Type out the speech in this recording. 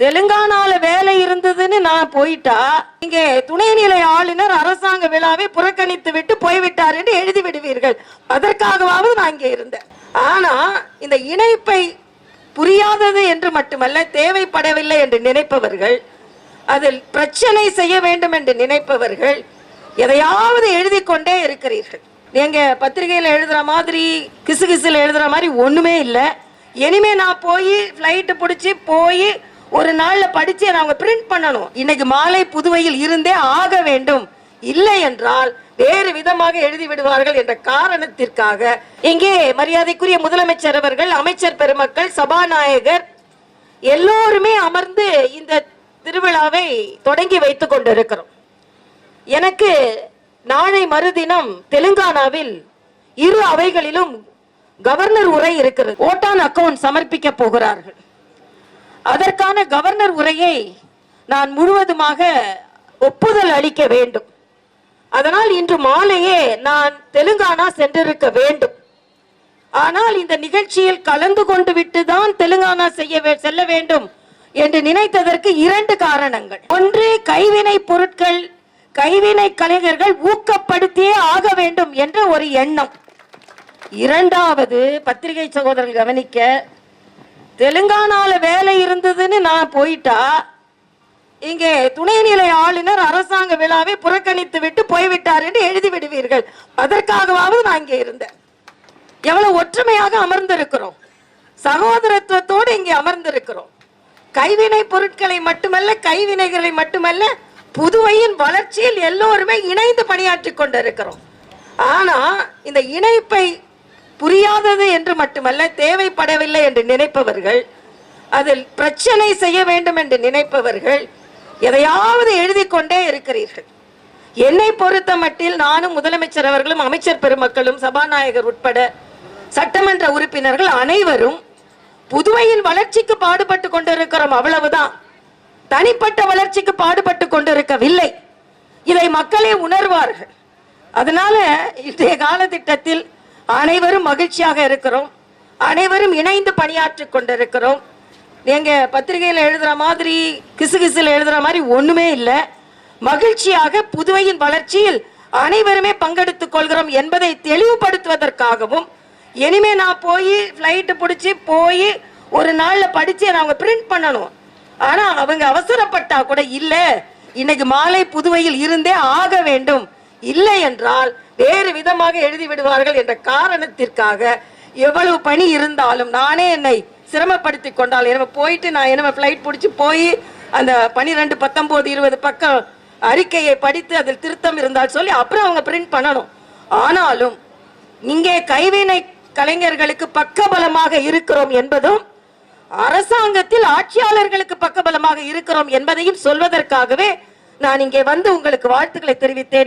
தெலுங்கானால வேலை இருந்ததுன்னு நான் போயிட்டா இங்கே துணைநிலை ஆளுநர் அரசாங்க விழாவை புறக்கணித்து விட்டு போய்விட்டார் என்று எழுதி விடுவீர்கள். அதற்காகவாவது நான் இங்கே இருந்தேன். ஆனா இந்த இணைப்பை புரியாதது என்று மட்டுமல்ல தேவைப்படவில்லை என்று நினைப்பவர்கள் அதில் பிரச்சனை செய்ய வேண்டும் என்று நினைப்பவர்கள் எதையாவது எழுதி கொண்டே இருக்கிறீர்கள். நீங்க பத்திரிகையில் எழுதுற மாதிரி கிசுகிசுல எழுதுற மாதிரி ஒண்ணுமே இல்லை. இனிமே நான் போய் ஃப்ளைட்டு பிடிச்சி போய் ஒரு நாள்ல படிச்சு அவங்க பிரிண்ட் பண்ணணும். இன்னைக்கு மாலை புதுவையில் இருந்தே ஆக வேண்டும். இல்லை என்றால் வேறு விதமாக எழுதி விடுவார்கள் என்ற காரணத்திற்காக இங்கே மரியாதைக்குரிய முதலமைச்சர் அவர்கள் அமைச்சர் பெருமக்கள் சபாநாயகர் எல்லோருமே அமர்ந்து இந்த திருவிழாவை தொடங்கி வைத்துக் கொண்டிருக்கிறோம். எனக்கு நாளை மறுதினம் தெலுங்கானாவில் இரு அவைகளிலும் கவர்னர் உரை இருக்கிறது. ஓட்டான் அக்கவுண்ட் சமர்ப்பிக்க போகிறார்கள். அதற்கான கவர்னர் உரையை நான் முழுவதுமாக ஒப்புதல் அளிக்க வேண்டும். அதனால் இன்று மாலையே நான் தெலுங்கானா சென்றிருக்க வேண்டும். ஆனால் இந்த நிகழ்ச்சியில் கலந்து கொண்டு விட்டு தான் தெலுங்கானா செய்ய வே- செல்ல வேண்டும் என்று நினைத்ததற்கு இரண்டு காரணங்கள். ஒன்று கைவினை பொருட்கள் கைவினை கலைஞர்கள் ஊக்கப்படுத்தியே ஆக வேண்டும் என்ற ஒரு எண்ணம். இரண்டாவது பத்திரிகை சகோதரர்கள் கவனிக்க தெலுங்கானால வேலை இருந்ததுன்னு நான் போயிட்டா இங்கே துணைநிலை ஆளுநர் அரசாங்க விழாவை புறக்கணித்து விட்டு போய்விட்டார் என்று எழுதி விடுவீர்கள். அதற்காகவாவது நான் இங்கே இருந்தேன். எவ்வளவு ஒற்றுமையாக அமர்ந்திருக்கிறோம். சகோதரத்துவத்தோடு இங்கே அமர்ந்திருக்கிறோம். கைவினை பொருட்களை மட்டுமல்ல கைவினைகளை மட்டுமல்ல புதுவையின் வளர்ச்சியில் எல்லோருமே இணைந்து பணியாற்றி கொண்டிருக்கிறோம். ஆனா இந்த இணைப்பை புரியாதது என்று மட்டுமல்ல தேவைப்படவில்லை என்று நினைப்பவர்கள் அதில் பிரச்சனை செய்ய வேண்டும் என்று நினைப்பவர்கள் எதையாவது எழுதி கொண்டே இருக்கிறீர்கள். என்னை பொறுத்த மட்டில் நானும் முதலமைச்சர் அவர்களும் அமைச்சர் பெருமக்களும் சபாநாயகர் உட்பட சட்டமன்ற உறுப்பினர்கள் அனைவரும் புதுவையின் வளர்ச்சிக்கு பாடுபட்டு கொண்டிருக்கிறோம் அவ்வளவுதான். தனிப்பட்ட வளர்ச்சிக்கு பாடுபட்டு கொண்டிருக்கவில்லை. இதை மக்களே உணர்வார்கள். அதனால இன்றைய காலத்திட்டத்தில் அனைவரும் மகிழ்ச்சியாக இருக்கிறோம். அனைவரும் இணைந்து பணியாற்றிக் கொண்டிருக்கிறோம். எங்க பத்திரிகையில் எழுதுற மாதிரி கிசுகிசுல எழுதுற மாதிரி ஒண்ணுமே இல்லை. மகிழ்ச்சியாக புதுவையின் வளர்ச்சியில் அனைவருமே பங்கெடுத்துக் கொள்கிறோம் என்பதை தெளிவுபடுத்துவதற்காகவும் இனிமே நான் போய் ஃப்ளைட்டு பிடிச்சி போய் ஒரு நாளில் படிச்சு நான் அவங்க பிரிண்ட் பண்ணணும். ஆனால் அவங்க அவசரப்பட்டா கூட இல்லை. இன்னைக்கு மாலை புதுவையில் இருந்தே ஆக வேண்டும். இல்லை என்றால் வேறு விதமாக எழுதி விடுவார்கள் என்ற காரணத்திற்காக எவ்வளவு பணி இருந்தாலும் நானே என்னை சிரமப்படுத்தி கொண்டால் என்ன போயிட்டு நான் என்ன ஃப்ளைட் பிடிச்சி போய் அந்த பனிரெண்டு பத்தொம்போது இருபது பக்கம் அறிக்கையை படித்து அதில் திருத்தம் இருந்தால் சொல்லி அப்புறம் அவங்க பிரிண்ட் பண்ணணும். ஆனாலும் இங்கே கைவினை கலைஞர்களுக்கு பக்கபலமாக இருக்கிறோம் என்பதும் அரசாங்கத்தில் ஆட்சியாளர்களுக்கு பக்கபலமாக இருக்கிறோம் என்பதையும் சொல்வதற்காகவே நான் இங்கே வந்து உங்களுக்கு வாழ்த்துக்களை தெரிவித்தேன்.